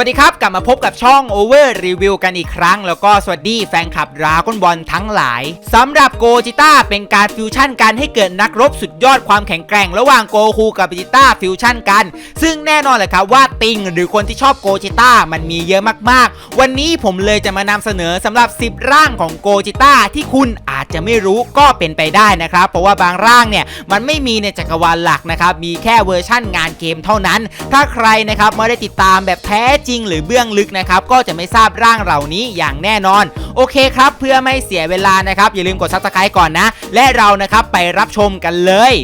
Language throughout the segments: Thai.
วัสดีครับ กลับมาพบกับช่อง Over Review กันอีกครั้ง แล้วก็สวัสดีแฟนคลับดราก้อนบอลทั้งหลายสำหรับโกจิต้าเป็นการฟิวชั่นกันให้เกิดนักรบสุดยอดความแข็งแกร่ง ระหว่างโกคูกับจิต้าฟิวชั่นกัน ซึ่งแน่นอนเลยครับว่าติงหรือคนที่ชอบโกจิต้ามันมีเยอะมากๆ วันนี้ผมเลยจะมานำเสนอสำหรับ 10 ร่างของโกจิต้าที่คุณอา จจะไม่รู้ก็เป็นไปได้นะครับ เพราะว่าบางร่างเนี่ยมันไม่มีในจักรวาลหลักนะครับ มีแค่เวอร์ชั่นงานเกมเท่านั้น ถ้าใครนะครับไม่ได้ติดตามแบบแท้จริงหรือเบื้องลึกนะครับ ก็จะไม่ทราบร่างเหล่านี้อย่างแน่นอน โอเคครับ เพื่อไม่เสียเวลานะครับ อย่าลืมกดซับสไครต์ก่อนนะ และเรานะครับไปรับชมกันเลย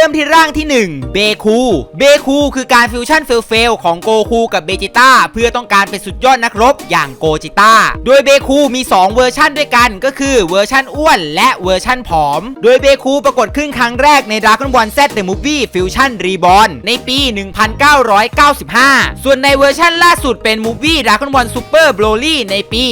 ริ่มที่ร่างที่ 1 เบคูเบคูคือการฟิวชั่นเฟลเฟลของโกคูกับเบจิต้าเพื่อต้องการเป็นสุดยอดนักรบอย่างโกจิต้าโดยเบคูมี 2 เวอร์ชั่นด้วยกันก็คือเวอร์ชั่นอ้วนและเวอร์ชั่นผอม โดยเบคูปรากฏขึ้นครั้งแรกใน Dragon Ball Z The Movie Fusion Reborn ในปี 1995 ส่วนในเวอร์ชั่นล่าสุดเป็นมูฟวี่ Dragon Ball Super Broly ในปี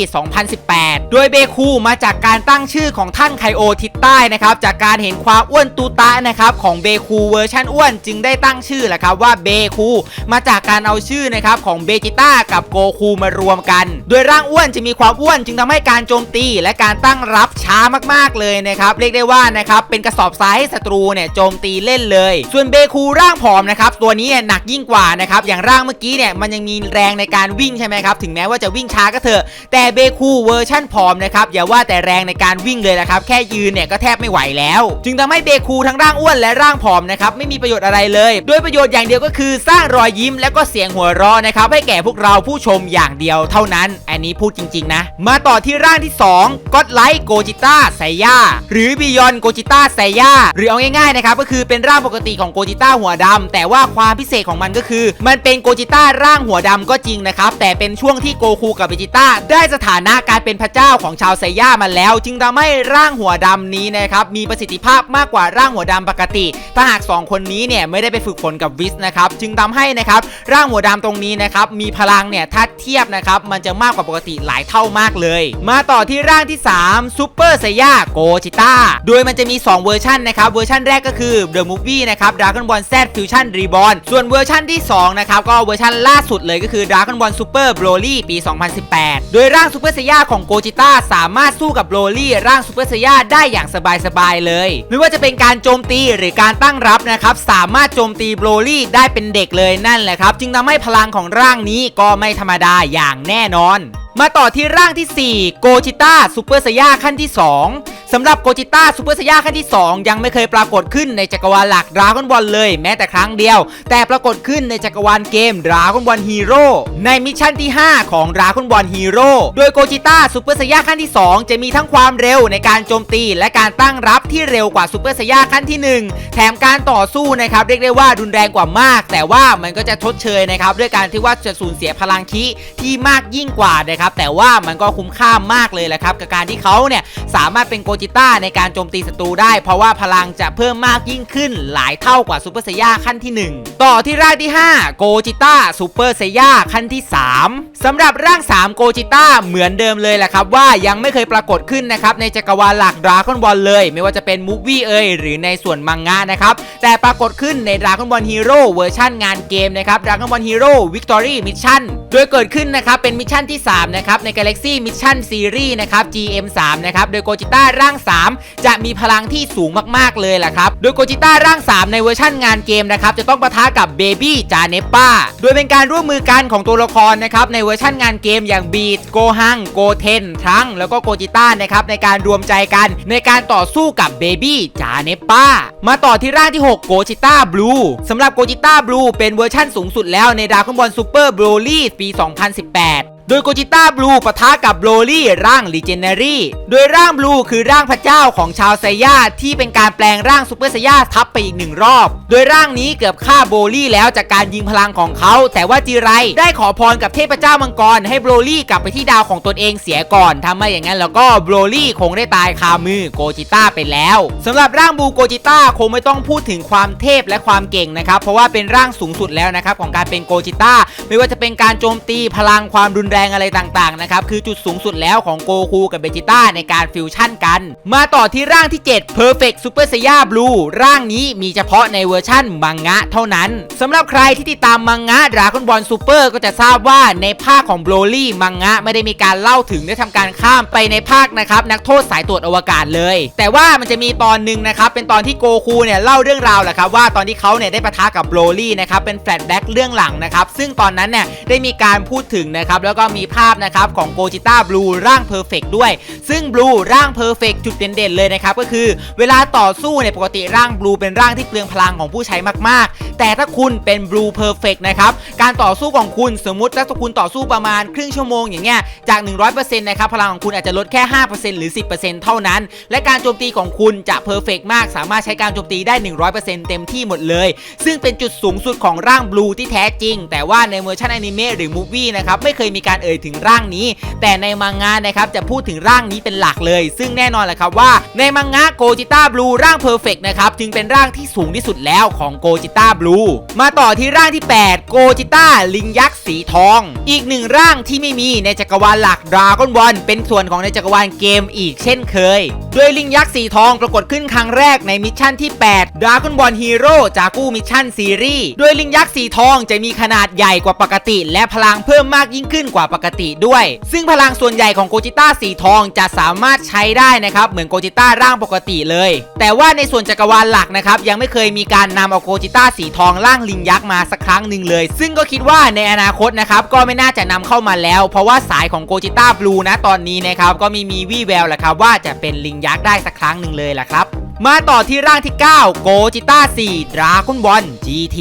2018 โดยเบคูมาจากการตั้งชื่อของท่านไคโอทิศใต้นะครับจากการเห็นความอ้วนตูตะนะครับของเบคูเวอร์ชันอ้วนจึงได้ตั้งชื่อแหละครับว่าเบคูมาจากการเอาชื่อนะครับของเบจิต้ากับโกคูมารวมกัน โดยร่างอ้วนจะมีความอ้วนจึงทำให้การโจมตีและการตั้งรับช้ามากๆเลยนะครับเรียกได้ว่านะครับเป็นกระสอบทรายให้ศัตรูเนี่ยโจมตีเล่นเลย ส่วนเบคูร่างผอมนะครับตัวนี้เนี่ยหนักยิ่งกว่านะครับอย่างร่างเมื่อกี้เนี่ยมันยังมีแรงในการวิ่งใช่ไหมครับถึงแม้ว่าจะวิ่งช้าก็เถอะ แต่เบคูเวอร์ชั่นผอมนะครับอย่าว่าแต่แรงในการวิ่งเลยนะครับแค่ยืนเนี่ยก็แทบไม่ไหวแล้ว จึงทำให้เบคูทั้งร่างอ้วนและร่างผอมนะครับไม่มีประโยชน์อะไรเลย โดยประโยชน์อย่างเดียวก็คือสร้างรอยยิ้มและก็เสียงหัวเราะนะครับให้แก่พวกเราผู้ชมอย่างเดียวเท่านั้น อันนี้พูดจริง ๆ นะ มาต่อที่ร่างที่2ก็ไลท์โกจิต้าไซย่าหรือบิยอนโกจิต้าไซย่าหรือเอาง่ายๆนะครับก็คือเป็นร่างปกติของโกจิต้าหัวดำแต่ว่าความพิเศษของมันก็คือ มันเป็นโกจิต้าร่างหัวดำก็จริงนะครับแต่เป็นช่วงที่โกคูกับเบจิต้าได้สถานะการเป็นพระเจ้าของชาวไซย่ามาแล้ว จึงทำให้ร่างหัวดำนี้นะครับมีประสิทธิภาพมากกว่าร่างหัวดำปกติถ้าหากสองคนนี้เนี่ยไม่ได้ไปฝึกฝนกับวิสนะครับจึงทำให้นะครับร่างหัวดำตรงนี้นะครับมีพลังเนี่ยถ้าเทียบนะครับมันจะมากกว่าปกติหลายเท่ามากเลย มาต่อที่ร่างที่3ซูเปอร์ไซย่าโกจิต้าโดยมันจะมี 2 เวอร์ชันนะครับเวอร์ชันแรกก็คือ The Movie นะครับ Dragon Ball Z Fusion Reborn ส่วนเวอร์ชันที่2นะครับก็เวอร์ชันล่าสุดเลยก็คือ Dragon Ball Super Broly ปี 2018 โดยร่างซูเปอร์ไซย่าของโกจิต้าสามารถสู้กับโบรลี่ร่างซูเปอร์ไซย่าได้อย่างสบายๆเลย ไม่ว่าจะเป็นการโจมตีหรือการต้งรับนะครับสามารถโจมตีโบรลี่ได้เป็นเด็กเลยนั่นแหละครับ จึงทำให้พลังของร่างนี้ก็ไม่ธรรมดาอย่างแน่นอน มาต่อที่ร่างที่ 4 โกจิต้าซูเปอร์ไซย่าขั้นที่ 2 สำหรับโกจิต้าซูเปอร์ไซย่าขั้นที่ 2 ยังไม่เคยปรากฏขึ้นในจักรวาลหลักดราก้อนบอลเลยแม้แต่ครั้งเดียว แต่ปรากฏขึ้นในจักรวาลเกมดราก้อนบอลฮีโร่ในมิชชั่นที่ 5 ของดราก้อนบอลฮีโร่โดยโกจิต้าซูเปอร์ไซย่าขั้นที่ 2 จะมีทั้งความเร็วในการโจมตี และการตั้งรับที่เร็วกว่าซูเปอร์ไซย่าขั้นที่ 1 แถมการต่อสู้นะครับเรียกได้ว่ารุนแรงกว่ามาก แต่ว่ามันก็จะทดเชยนะครับด้วยการที่ว่าจะสูญเสียพลังคิที่มากยิ่งกว่านะครับแต่ว่ามันก็คุ้มค่ามากเลยแหละครับกับการที่เขาเนี่ยสามารถเป็นโกจิต้าในการโจมตีศัตรูได้ เพราะว่าพลังจะเพิ่มมากยิ่งขึ้น หลายเท่ากว่าซูเปอร์ไซย่าขั้นที่ 1 ต่อที่ร่างที่ 5 โกจิต้าซูเปอร์ไซย่าขั้นที่ 3สำหรับร่าง 3 โกจิต้าเหมือนเดิมเลยแหละครับว่ายังไม่เคยปรากฏขึ้นนะครับในจักรวาลหลักดราก้อนบอลเลย ไม่ว่าจะเป็นมูฟวี่เอ่ยหรือในส่วนมังงะนะครับแต่ปรากฏขึ้นในดราก้อนบอลฮีโร่เวอร์ชันงานเกมนะครับดราก้อนบอลฮีโร่วิกตอรี่มิชชั่นโดยเกิดขึ้นนะครับเป็นมิชชั่นที่3นะครับใน Galaxy Mission Series นะครับ GM3 นะครับโดยโกจิต้าร่าง 3 จะมีพลังที่สูงมากๆเลยแหละครับโดยโกจิต้าร่าง 3 ในเวอร์ชั่นงานเกมนะครับจะต้องปะทะกับเบบี้จาเนปป้าโดยเป็นการร่วมมือกันของตัวละครนะครับในเวอร์ชั่นงานเกมอย่างบีดโกฮังโกเทนทั้งแล้วก็โกจิต้านะครับในการรวมใจกันในการต่อสู้กับเบบี้จาเนปป้ามาต่อที่ร่างที่ 6 โกจิต้าบลูสำหรับโกจิต้าบลูเป็นเวอร์ชั่นสูงสุดแล้วในดราก้นบอลซูเปอร์บรลี่ปี 2018 โดยโกจิต้าบลูปะทะกับโบรลี่ร่างลีเจนเนอรี่โดยร่างบลูคือร่างพระเจ้าของชาวไซย่าที่เป็นการแปลงร่างซูเปอร์ไซย่าทับไปอีกหนึ่งรอบ โดยร่างนี้เกือบฆ่าโบรลี่แล้วจากการยิงพลังของเขา แต่ว่าจีไรได้ขอพรกับเทพเจ้ามังกรให้โบรลี่กลับไปที่ดาวของตนเองเสียก่อนทำไม่อย่างนั้นแล้วก็โบรลี่คงได้ตายคามือโกจิต้าไปแล้วสำหรับร่างบลูโกจิต้าคงไม่ต้องพูดถึงความเทพและความเก่งนะครับเพราะว่าเป็นร่างสูงสุดแล้วนะครับของการเป็นโกจิต้าไม่ว่าจะเป็นการโจมตีพลังความรุนแรงงอะไรต่างๆนะครับคือจุดสูงสุดแล้วของโกคูกับเบจิต้าในการฟิวชั่นกัน มาต่อที่ร่างที่ 7 Perfect Super Saiyan Blue ร่างนี้มีเฉพาะในเวอร์ชั่นมังงะเท่านั้นสำหรับใครที่ติดตามมังงะ Dragon Ball Super ก็จะทราบว่าในภาคของ Broly มังงะไม่ได้มีการเล่าถึงได้ทำการข้ามไปในภาคนะครับนักโทษสายตรวจอวกาศเลย แต่ว่ามันจะมีตอนหนึ่งนะครับเป็นตอนที่โกคูเนี่ยเล่าเรื่องราวแหละครับว่าตอนที่เขาเนี่ยได้ปะทะกับโบรลี่นะครับเป็นแฟลชแบ็กเรื่องหลังนะครับซึ่งตอนนั้นเนี่ยได้มีการพูดถึงนะครับแล้วก็มีภาพนะครับของโกจิต้าบลูร่างเพอร์เฟกด้วย ซึ่งบลูร่างเพอร์เฟกจุดเด่นๆเลยนะครับก็คือเวลาต่อสู้เนี่ยปกติร่างบลูเป็นร่างที่เปลืองพลังของผู้ใช้มากๆ แต่ถ้าคุณเป็นบลูเพอร์เฟกนะครับการต่อสู้ของคุณสมมติถ้าคุณต่อสู้ประมาณครึ่งชั่วโมงอย่างเงี้ยจาก 100%นะครับพลังของคุณอาจจะลดแค่ 5%หรือ 10%เท่านั้น และการโจมตีของคุณจะเพอร์เฟกมาก สามารถใช้การโจมตีได้ 100%เต็มที่หมดเลย ซึ่งเป็นจุดสูงสุดของร่างบลูที่แท้จริง แต่ว่าในเวอร์ชันอนิเมะหรือมูฟวี่นะครับไม่เคยมีการเอ่ยถึงร่างนี้ แต่ในมังงะนะครับจะพูดถึงร่างนี้เป็นหลักเลย ซึ่งแน่นอนแหละครับว่าในมังงะโกจิต้าบลูร่างเพอร์เฟกนะครับจึงเป็นร่างที่สูงที่สุดแล้วของโกจิต้าบลูมาต่อที่ร่างที่ 8 โกจิต้าลิงยักษ์สีทอง อีกหนึ่งร่างที่ไม่มีในจักรวาลหลักดราก้อนบอลเป็นส่วนของในจักรวาลเกมอีกเช่นเคย โดยลิงยักษ์สีทองปรากฏขึ้นครั้งแรกในมิชชั่นที่ 8 Dragon Ball Hero จากกู้มิชชั่นซีรีส์โดยลิงยักษ์สีทองจะมีขนาดใหญ่กว่าปกติ และพลังเพิ่มมากยิ่งขึ้นกว่าปกติด้วย ซึ่งพลังส่วนใหญ่ของโกจิต้าสีทองจะสามารถใช้ได้นะครับเหมือนโกจิต้าร่างปกติเลย แต่ว่าในส่วนจักรวาลหลักนะครับยังไม่เคยมีการนำเอาโกจิต้าสีทองร่างลิงยักษ์มาสักครั้งหนึ่งเลย ซึ่งก็คิดว่าในอนาคตนะครับก็ไม่น่าจะนำเข้ามาแล้ว เพราะว่าสายของโกจิต้าบลูนะตอนนี้นะครับก็มีมีวี่แววแหละครับว่าจะเป็นลิงยักษ์ได้สักครั้งหนึ่งเลยแหละครับ มาต่อที่ร่างที่ 9 โกจิต้า4ดราก้อนบอล GT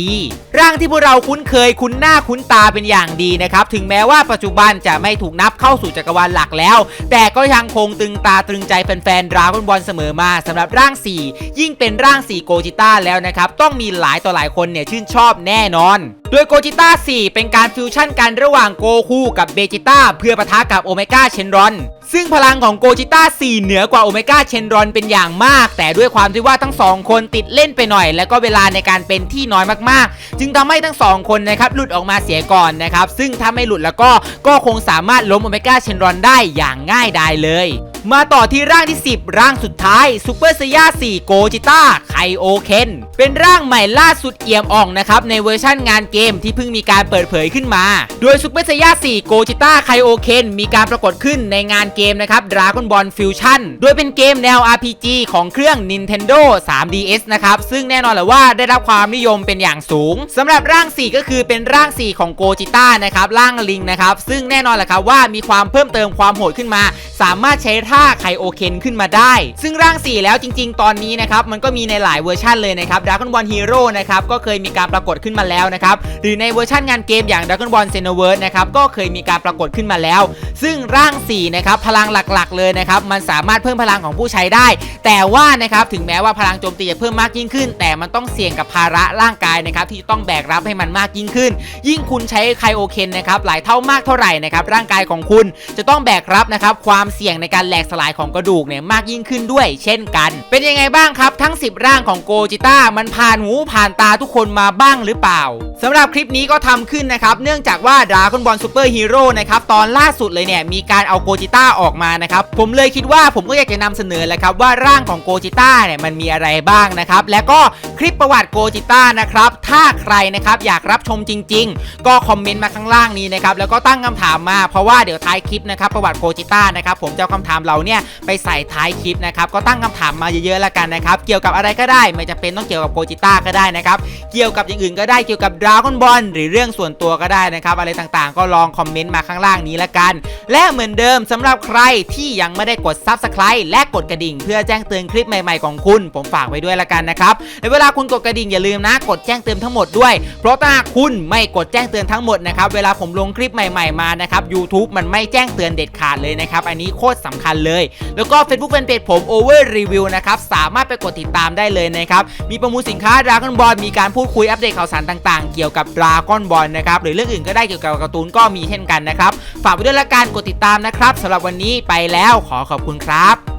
ร่างที่พวกเราคุ้นเคยคุ้นหน้าคุ้นตาเป็นอย่างดีนะครับ ถึงแม้ว่าปัจจุบันจะไม่ถูกนับเข้าสู่จักรวาลหลักแล้ว แต่ก็ยังคงตึงตาตรึงใจแฟนๆดราก้อนบอลเสมอมาสำหรับร่าง 4 ยิ่งเป็นร่าง 4 โกจิต้าแล้วนะครับ ต้องมีหลายต่อหลายคนเนี่ยชื่นชอบแน่นอน โดยโกจิต้า4 เป็นการฟิวชั่นกันระหว่างโกคูกับเบจิต้าเพื่อปะทะกับโอเมก้าเชนรอน ซึ่งพลังของโกจิต้า4เหนือกว่าโอเมก้าเชนรอนเป็นอย่างมาก แต่ด้วยความที่ว่าทั้งสองคนติดเล่นไปหน่อย แล้วก็เวลาในการเป็นที่น้อยมากๆ จึงทำให้ทั้งสองคนนะครับหลุดออกมาเสียก่อนนะครับซึ่งถ้าไม่หลุดแล้วก็ก็คงสามารถล้มโอเมก้าเชนรอนได้อย่างง่ายดายเลย มาต่อที่ร่างที่ 10 ร่างสุดท้ายซูเปอร์เซีย4โกจิต้าไคโอเคนเป็นร่างใหม่ล่าสุดเอี่ยมอ่องนะครับในเวอร์ชั่นงานเกมที่เพิ่งมีการเปิดเผยขึ้นมา โดยซูเปอร์เซีย4โกจิต้าไคโอเคนมีการปรากฏขึ้นในงานเกมนะครับ Dragon Ball Fusion โดยเป็นเกมแนว RPG ของเครื่อง Nintendo 3DS นะครับซึ่งแน่นอนแหละว่าได้รับความนิยมเป็นอย่างสูงสำหรับร่าง 4 ก็คือเป็นร่าง 4 ของโกจิต้านะครับร่างลิงนะครับซึ่งแน่นอนแหละครับว่ามีความเพิ่มเติมความโหดขึ้นมา สามารถใช้ท่าไคโอเคนขึ้นมาได้ ซึ่งร่าง 4 แล้วจริง ๆ ตอนนี้นะครับมันก็มีในหลายเวอร์ชันเลยนะครับ Dragon Ball Hero นะครับก็เคยมีการปรากฏขึ้นมาแล้วนะครับหรือในเวอร์ชันงานเกมอย่าง Dragon Ball Xenoverse นะครับก็เคยมีการปรากฏขึ้นมาแล้ว ซึ่งร่าง 4 นะครับพลังหลักๆ เลยนะครับมันสามารถเพิ่มพลังของผู้ใช้ได้ แต่ว่านะครับถึงแม้ว่าพลังโจมตีจะเพิ่มมากยิ่งขึ้น แต่มันต้องเสี่ยงกับภาระร่างกายนะครับที่ต้องแบกรับให้มันมากยิ่งขึ้น ยิ่งคุณใช้ไคโอเคนนะครับหลายเท่ามากเท่าไหร่นะครับร่างกายของคุณจะต้องแบกรับนะครับความเสี่ยงในการแหลกสลายของกระดูกเนี่ยมากยิ่งขึ้นด้วย เช่นกัน เป็นยังไงบ้างครับ ทั้ง 10 ร่างของโกจิต้ามันผ่านหูผ่านตาทุกคนมาบ้างหรือเปล่าสำหรับคลิปนี้ก็ทำขึ้นนะครับเนื่องจากว่าดราก้อนบอลซูเปอร์ฮีโร่นะครับตอนล่าสุดเลยเนี่ยมีการเอาโกจิต้าออกมานะครับผมเลยคิดว่าผมก็อยากจะนำเสนอแหละครับว่าร่างของโกจิต้าเนี่ยมันมีอะไรบ้างนะครับแล้วก็คลิปประวัติโกจิต้านะครับถ้าใครนะครับอยากรับชมจริง ๆ ก็คอมเมนต์มาข้างล่างนี้นะครับแล้วก็ตั้งคำถามมาเพราะว่าเดี๋ยวท้ายคลิปนะครับประวัติโกจิต้านะครับผมจะเอาคำถามเราเนี่ยไปใส่ท้ายคลิปนะครับก็ตั้งคำถามมาเยอะๆแล้วกันนะครับเกี่ยวกับอะไรก็ได้ ไม่จำเป็นต้องเกี่ยวกับโกจิต้าก็ได้นะครับเกี่ยวกับอย่างอื่นก็ได้เกี่ยวกับดราก้อนบอลหรือเรื่องส่วนตัวก็ได้นะครับอะไรต่างๆ ก็ลองคอมเมนต์มาข้างล่างนี้ละกัน และเหมือนเดิมสำหรับใครที่ยังไม่ได้กด Subscribe และกดกระดิ่ง เพื่อแจ้งเตือนคลิปใหม่ๆของคุณ ผมฝากไว้ด้วยละกันนะครับในเวลาคุณกดกระดิ่งอย่าลืมนะ กดแจ้งเตือนทั้งหมดด้วย เพราะถ้าคุณไม่กดแจ้งเตือนทั้งหมดนะครับเวลาผมลงคลิปใหม่ ๆมานะครับ YouTube มันไม่แจ้งเตือนเด็ดขาดเลยนะครับอันนี้โคตรสำคัญเลย แล้วก็ Facebook Fanpage ผม Over Review นะครับสามารถไปกดติดตามได้เลยนะครับมีประมูลสินค้า Dragon Ball มีการพูดคุยอัปเดตข่าวสารต่างๆ เกี่ยวกับ Dragon Ball นะครับหรือเรื่องอื่นก็ได้เกี่ยวกับการ์ตูนก็มีเช่นกันนะครับฝากไปด้วยละกันกดติดตามนะครับสำหรับวันนี้ไปแล้วขอขอบคุณครับ